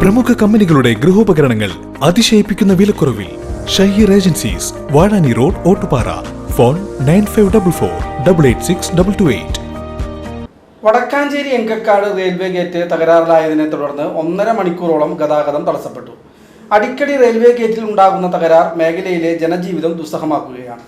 പ്രമുഖ കമ്പനികളുടെ ഗൃഹോപകരണങ്ങൾ അതിശയിപ്പിക്കുന്ന വിലക്കുറവിൽ Shaheer agencies Vazhani road Ottupara. Phone nine five double four double eight six double two eight. Vadakkanchery Enkakkad railway gate തകരാറിലായതിനെ തുടർന്ന് ഒന്നര മണിക്കൂറോളം ഗതാഗതം തടസ്സപ്പെട്ടു. അടിക്കടി റെയിൽവേ ഗേറ്റിൽ ഉണ്ടാകുന്ന തകരാർ മേഖലയിലെ ജനജീവിതം ദുസ്സഹമാക്കുകയാണ്.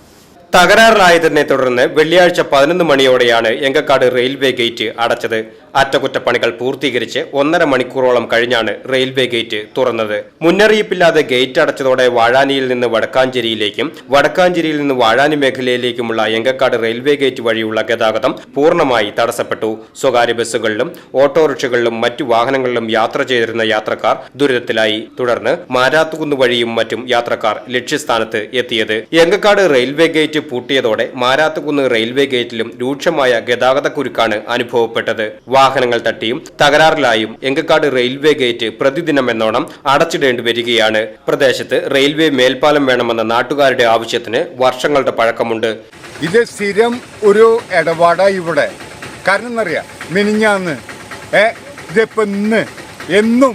തകരാറിലായതിനെ തുടർന്ന് വെള്ളിയാഴ്ച പതിനൊന്ന് മണിയോടെയാണ് എങ്കക്കാട് റെയിൽവേ ഗേറ്റ് അടച്ചത്. അറ്റകുറ്റപ്പണികൾ പൂർത്തീകരിച്ച് ഒന്നര മണിക്കൂറോളം കഴിഞ്ഞാണ് റെയിൽവേ ഗേറ്റ് തുറന്നത്. മുന്നറിയിപ്പില്ലാതെ ഗേറ്റ് അടച്ചതോടെ വാഴാനിയിൽ നിന്ന് വടക്കാഞ്ചേരിയിലേക്കും വടക്കാഞ്ചേരിയിൽ നിന്ന് വാഴാനി മേഖലയിലേക്കുമുള്ള എങ്കക്കാട് റെയിൽവേ ഗേറ്റ് വഴിയുള്ള ഗതാഗതം പൂർണമായി തടസ്സപ്പെട്ടു. സ്വകാര്യ ബസ്സുകളിലും ഓട്ടോറിക്ഷകളിലും മറ്റു വാഹനങ്ങളിലും യാത്ര ചെയ്തിരുന്ന യാത്രക്കാർ ദുരിതത്തിലായി. തുടർന്ന് മാരാത്തുകുന്ന് വഴിയും മറ്റും യാത്രക്കാർ ലക്ഷ്യസ്ഥാനത്ത് എത്തിയത്. എങ്കക്കാട് റെയിൽവേ ഗേറ്റ് പൂട്ടിയതോടെ മാരാത്തുകുന്ന് റെയിൽവേ ഗേറ്റിലും രൂക്ഷമായ ഗതാഗതക്കുരുക്കാണ് അനുഭവപ്പെട്ടത്. വാഹനങ്ങൾ തട്ടിയും തകരാറിലായും എങ്കക്കാട് റെയിൽവേ ഗേറ്റ് പ്രതിദിനം എന്നോണം അടച്ചിടേണ്ടി വരികയാണ്. പ്രദേശത്ത് റെയിൽവേ മേൽപ്പാലം വേണമെന്ന നാട്ടുകാരുടെ ആവശ്യത്തിന് വർഷങ്ങളുടെ പഴക്കമുണ്ട്. ഇത് സ്ഥിരം ഒരു ഇടപാടാ ഇവിടെ. കാരണം എന്നറിയാം മിനിഞ്ഞാന്ന് ഏ എന്നും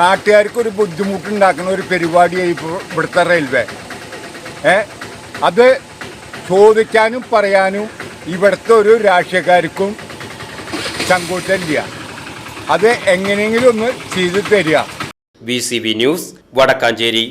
നാട്ടുകാർക്ക് ഒരു ബുദ്ധിമുട്ടുണ്ടാക്കുന്ന ഒരു പരിപാടിയായി ഇപ്പോൾ ഇവിടുത്തെ റെയിൽവേ. ഏ അത് ചോദിക്കാനും പറയാനും ഇവിടുത്തെ ഒരു രാഷ്ട്രീയക്കാർക്കും ചങ്കൂറ്റല്ല അത് എങ്ങനെയെങ്കിലും ഒന്ന് ചെയ്തു തരിക. V news Vadakkanchery.